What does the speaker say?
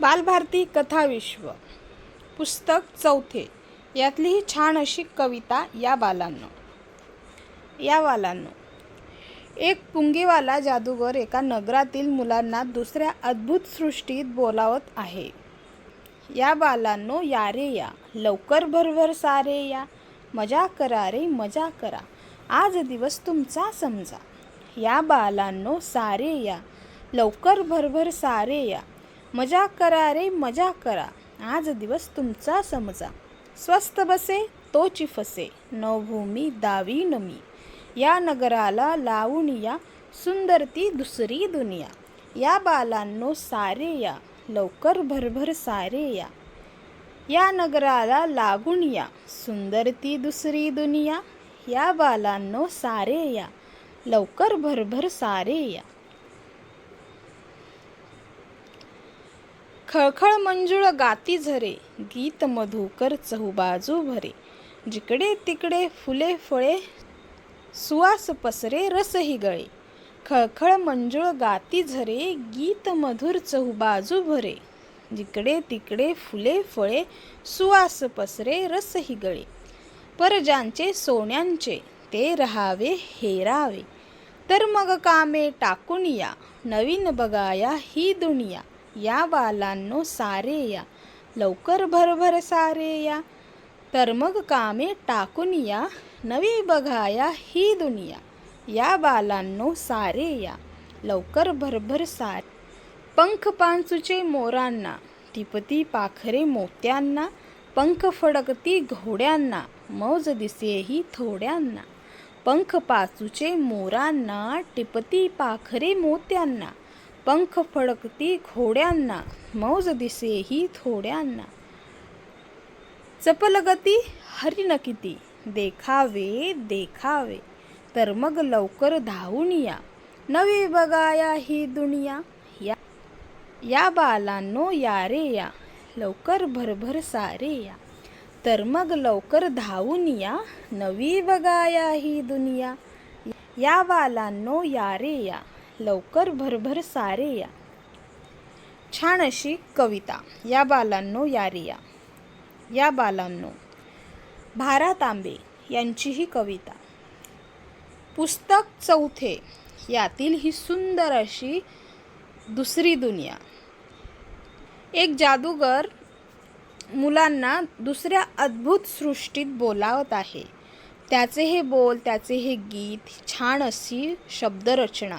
बालभारती कथाविश्व पुस्तक चौथे. यातली ही छान अशी कविता या बालांनो. या बालांनो. एक पुंगीवाला जादूगर एका नगरातील मुलांना दुसऱ्या अद्भुत सृष्टीत बोलावत आहे. या बालांनो या रे या. लवकर भरभर सारे या. मजा करा रे मजा करा. आज दिवस तुमचा समजा. या बालांनो सारे या. लवकर भरभर सारे या. मजा करा रे मजा करा. आज दिवस तुमचा समजा. स्वस्त बसे तोची फसे. नवभूमी दावी नमी. या नगराला लावून या. सुंदर ती दुसरी दुनिया. या बालांनो सारे या. लवकर भरभर सारे या. या नगराला लागून या. सुंदर ती दुसरी दुनिया. या बालांनो सारे या. लवकर भरभर सारे या. खळखळ मंजुळ गाती झरे गीत मधुकर चहुबाजू भरे. जिकडे तिकडे फुले फळे सुवास पसरे रसही गळे. खळखळ मंजुळ गाती झरे गीत मधुर चहुबाजू भरे. जिकडे तिकडे फुले फळे सुवास पसरे रसही गळे. परजांचे सोन्यांचे ते रहावे हेरावे. तर मग कामे टाकून या नवीन बघाया ही दुनिया. या बालांनो सारे या. लवकर भरभर सारे या. तर मग कामे टाकून या. नवी बघाया ही दुनिया. या बालांनो सारे या. लवकर भरभर सारे. पंख पांचुचे मोरांना. टिपती पाखरे मोत्यांना. पंख फडकती घोड्यांना. मौज दिसेही थोड्यांना. पंख पाचूचे मोरांना. टिपती पाखरे मोत्यांना. पंख फडकती घोड्यांना मौज दिसेही थोड्यांना. चपलगती हरिण किती देखावे देखावे. तर मग लवकर धावून या. नवी बगाया ही दुनिया. या या बालांनो या रे या. लवकर भरभर सारे या. तर मग लवकर धावून या. नवी बगाया ही दुनिया. या बालांनो या रे या. लवकर भरभर सारे या. छान अशी कविता या बालांनो या या. या बालांनो भारा तांबे यांची ही कविता. पुस्तक चौथे यातील ही सुंदर अशी दुसरी दुनिया. एक जादूगर मुलांना दुसऱ्या अद्भुत सृष्टीत बोलावत आहे. त्याचे हे बोल त्याचे हे गीत छान अशी शब्दरचना.